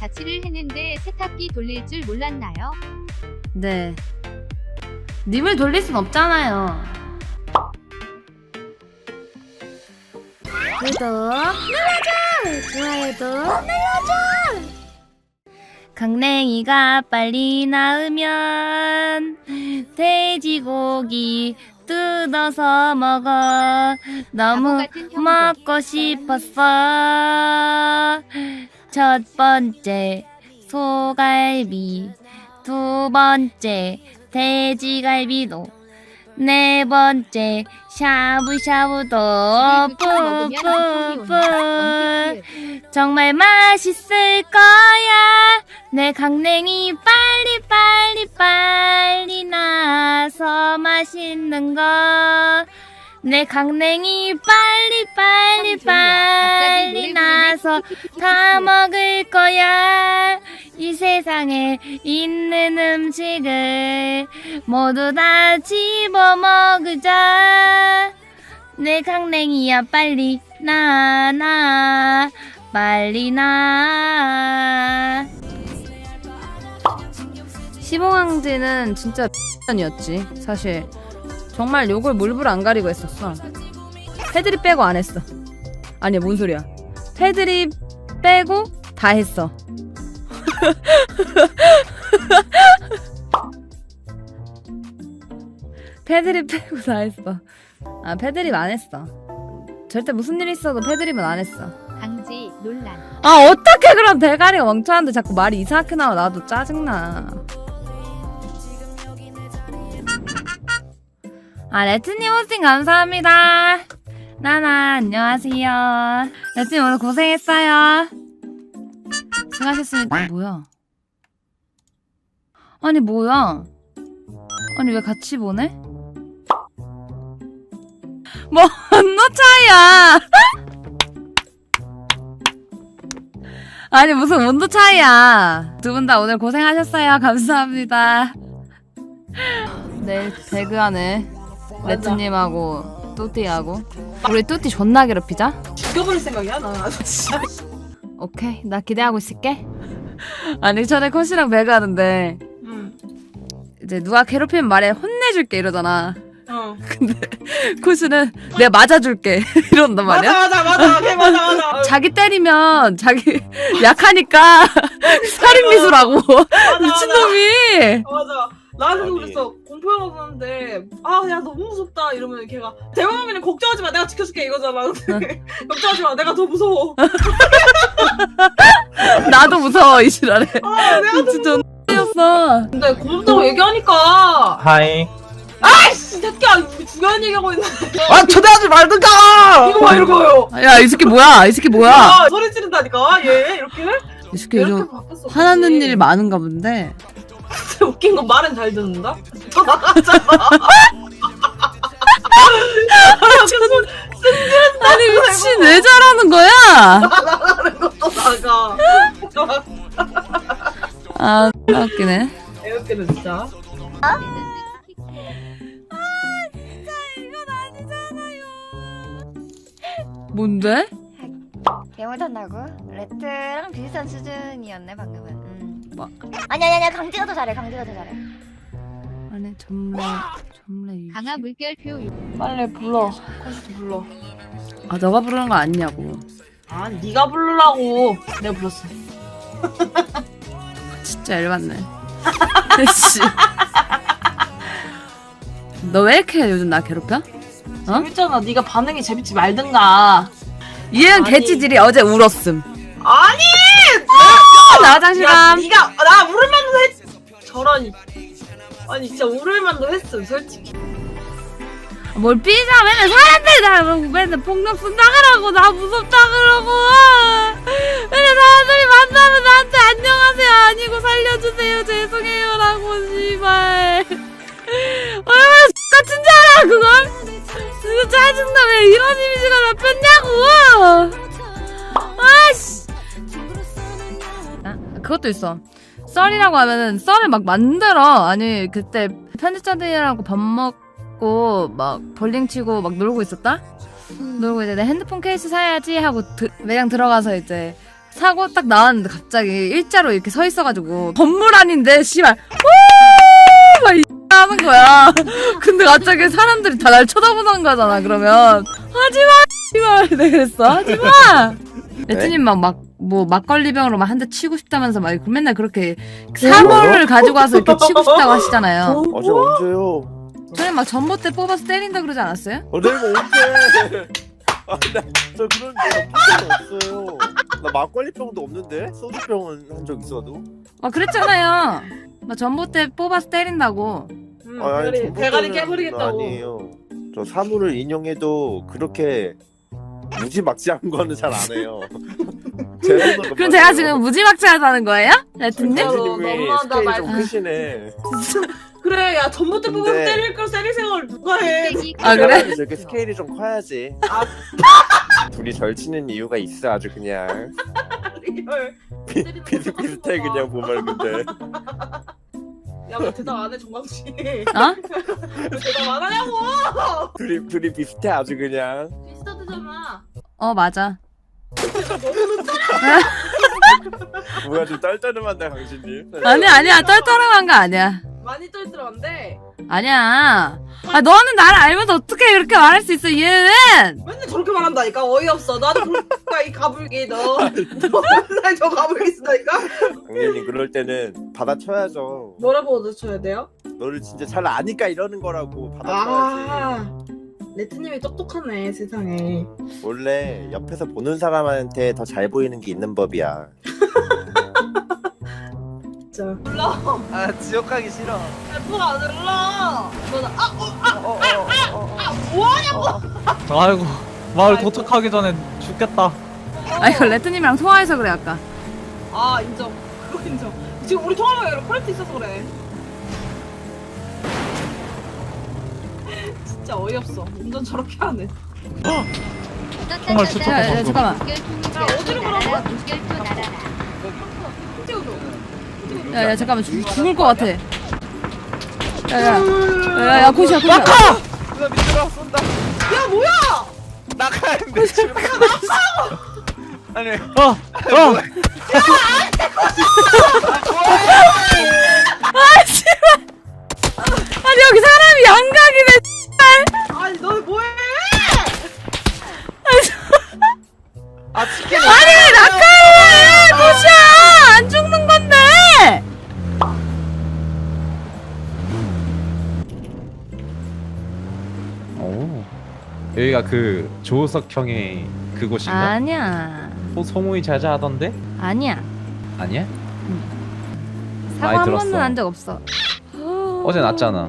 자취를 했는데 세탁기 돌릴 줄 몰랐나요? 네. 님을 돌릴 순 없잖아요. 구독 눌러줘! 좋아요도 눌러줘! 강냉이가 빨리 낳으면 돼지고기 뜯어서 먹어 너무 바보 같은 형도. 먹고 싶었어 첫 번째 소갈비 두 번째 돼지갈비도 네 번째 샤브샤브도. 푸푸푸 정말 맛있을 거야. 내 강냉이 빨리 빨리 빨리 나서 맛있는 거 내 강냉이 빨리 빨리 빨리 나서 다 먹을 거야. 이 세상에 있는 음식을 모두 다 집어 먹자. 내 강냉이야 빨리 나, 나, 빨리 나. 시봉왕제는 진짜 이었지 사실. 정말 욕을 물불 안 가리고 했었어. 패드립 빼고 안 했어. 아니야, 뭔 소리야. 패드립 빼고 다 했어. 패드립 빼고 다 했어. 아, 패드립 안 했어. 절대 무슨 일 있어도 패드립은 안 했어. 강지 논란. 아, 어떻게 그럼 대가리가 멍청한데 자꾸 말이 이상하게 나와. 나도 짜증나. 아, 레트님 호스팅 감사합니다. 나나, 안녕하세요. 레트님 오늘 고생했어요. 수고하셨습니다. 뭐야? 아니, 뭐야? 아니, 왜 같이 보내? 뭐, 언노 차이야! 아니, 무슨 온도 차이야. 두 분 다 오늘 고생하셨어요. 감사합니다. 내일 배그하네. 레트님하고 뚜띠하고 우리 뚜띠 존나 괴롭히자 죽여버릴 생각이야 나. 오케이 나 기대하고 있을게 아니 전에 컷이랑 배그하는데 응. 이제 누가 괴롭히면 말해 혼내줄게 이러잖아 어. 컷은 내가 맞아줄게 이런단 말이야 맞아 맞아 맞아. 걔 맞아 맞아. 자기 때리면 자기 약하니까 살인 미수라고 미친놈이 맞아. 나한테도 그랬어. 공포 영화 보는데 아 야 너무 무섭다. 이러면 걔가 대범이는 걱정하지 마. 내가 지켜줄게. 이거잖아. 걱정하지 마. 내가 더 무서워. 나도 무서워 이 지랄에. 아 내가 더 진짜 X였어. 근데 고맙다고 얘기하니까. 하이. 아이씨 새끼야. 이거 중요한 얘기하고 있는데 아 초대하지 말든가. 이거 봐 이거요. 야이 새끼 뭐야? 이 새끼 뭐야? 아, 소리 지른다니까. 얘 이렇게? 이 새끼 이렇게 요즘. 화나는? 일이 많은가 본데 진짜 웃긴 건 말은 잘 듣는다. 더 나가잖아. 아니 미친 왜 저러는 거야 나가는 것도 나가. 아 X나 웃기네 애웃기는 진짜. 뭔데? 개못한다고? 레트랑 비슷한 수준이었네 방금은 음. 뭐? 아니 아니 아니 강지가 더 잘해 강지가 더 잘해 아니 점래 점래 이 강화 물결표 빨리 불러. 콘서트 불러. 아 너가 부르는 거 아니냐고 아, 네가 부르라고. 내가 불렀어. 진짜 열받네 씨. 너왜 이렇게 요즘 나 괴롭혀? 어? 재밌잖아. 네가 반응이 재밌지 말든가. 이해은 아니. 개치질이 어제 울었음 아니! 나 야, 화장실 감 네가 나 울을만도 했. 저런. 아니 진짜 울을만도 했음 솔직히. 뭘 삐져 맨날 사람들이 나 그러고 맨날 폭력 쓴다 그러고 나 무섭다 그러고 맨날 사람들이 만나면 나한테 안녕하세요 아니고 살려주세요 죄송해요라고 씨발 얼마나 같은 줄 알아 그걸 진짜 짜증나 왜 이런 이미지가 잡혔냐고 그것도 있어. 썰이라고 하면은 썰을 막 만들어. 아니 그때 편집자들이랑 밥 먹고 막 볼링 치고 막 놀고 있었다? 놀고 이제 내 핸드폰 케이스 사야지 하고 드- 매장 들어가서 이제 사고 딱 나왔는데 갑자기 일자로 이렇게 서 있어가지고 건물 아닌데 씨발 막 이- 하는 거야. 근데 갑자기 사람들이 다 날 쳐다보는 거잖아. 그러면. 하지마 씨발. 내가 그랬어. 하지마. 레트님 막막 뭐 막걸리 병으로 막 한 대 치고 싶다면서 막 맨날 그렇게 사물을 가지고 와서 이렇게 치고 싶다고 하시잖아요. 어제 언제요? 저희 막 전봇대 뽑아서 때린다 그러지 않았어요? 어제 이거 언제? 아, 나, 저 그런 적 없어요. 나 막걸리병도 없는데 소주병은 한 적 있어도. 아 그랬잖아요. 막 전봇대 뽑아서 때린다고. 음, 아, 아니, 대가리, 전봇대는 대가리 깨버리겠다고. 아니에요. 저 사물을 인용해도 그렇게 무지막지한 거는 잘 안 해요. 제 그럼 제가 지금 무지막지하다는 거예요? 레트님? 진짜로. 선생님이 너무하다, 스케일이 말- 좀 크시네. 그래 야 전봇대 뽑아서 근데- 때릴 걸 때릴 생각을 누가 해 아, 그래? 사람이 저렇게 스케일이 좀 커야지. 아. 둘이 절치는 이유가 있어 아주 그냥 비슷비슷해 그냥 보면 근데 야왜 대답 안해 정광씨 왜 어? 대답 안 하냐고 둘이 둘이 비슷해 아주 그냥 비슷하대잖아 어 맞아. 뭐야 좀 떨떠름한데 강신님? 아니야 아니야. 떨떠름한 거 아니야. 많이 떨더라는데? 아니야. 아 너는 나를 알면서 어떻게 그렇게 말할 수 있어 얘는? 맨날 저렇게 말한다니까. 어이없어. 나도 그러니까 이 가불기 너. 맨날 저 가불기 쓴다니까. 강신님 그럴 때는 받아쳐야죠. 뭐라고 얻어쳐야 돼요? 너를 진짜 잘 아니까 이러는 거라고 받아쳐야지. 아 레트님이 똑똑하네 세상에. 원래 옆에서 보는 사람한테 더 잘 보이는 게 있는 법이야. 진짜. 몰라 아 지옥 가기 싫어. F가 안 눌러? 너는 아! 어, 어, 어, 어, 아 뭐하냐고. 아이고 마을 도착하기 전에 죽겠다. 아 이거 레트님이랑 통화해서 그래 아까. 아 인정. 그거 인정. 지금 우리 통화만 여러 퀄리티 있어서 그래 진짜 어이없어 운전 저렇게 하네 정말 야, 야, 방송. 잠깐만. 야, 어디로 가라고? 찍어줘 야 야 잠깐만 죽, 죽을 것 같아. 야야 야 야 고시야 고시야. 누나 밑으로 쏜다. 야 뭐야 나가는데 지금. 아니. 어. 어. 아니 여기가 그 조석형의 그곳인가? 아니야 또 소문이 자자하던데? 아니야 아니야? 사고 많이 한 들었어. 번은 한적 없어. 어제 났잖아.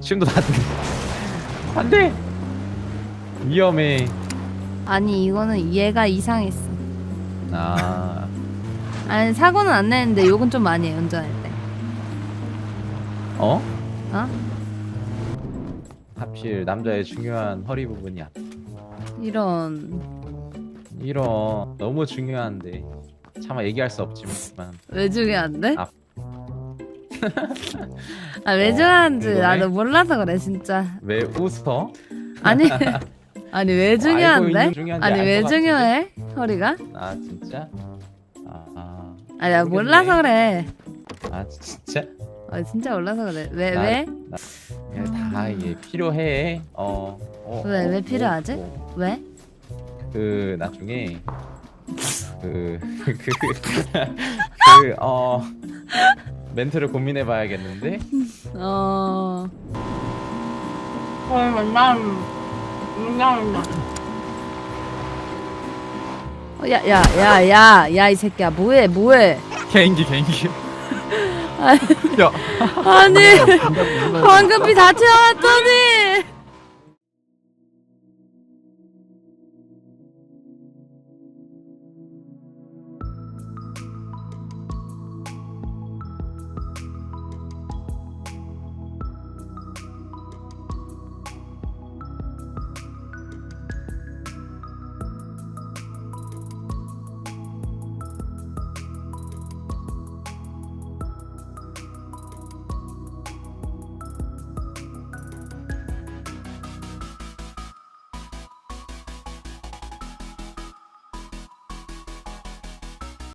지금도 났는데. 안 돼! 위험해. 아니 이거는 얘가 이상했어. 아. 아니 사고는 안 내는데 욕은 좀 많이 해 운전할 때. 어? 어? 하필 남자의 중요한 허리 부분이야. 이런 이런 너무 중요한데. 차마 얘기할 수 없지만. 왜 중요한데? 아. 아 왜 어, 궁금해? 나도 몰라서 그래 진짜. 왜 웃어? 아니 아니 왜 알고 중요한데? 중요한지 아니 알것 왜 같은데? 중요해? 허리가? 아 진짜? 아, 아, 아니 나 모르겠네. 몰라서 그래. 아 진짜? 아 진짜 몰라서 그래. 왜 나- 왜? 이 게다 이게 필요해. 어. 어 왜, 어, 왜 어, 필요하지? 어. 왜? 그 나중에 그그그어 멘트를 고민해 봐야겠는데. 어 야야 야 야 야 이 새끼야 뭐해 뭐해? 개인기 개인기. 아니 야. 아니 황급히 다 채워놨더니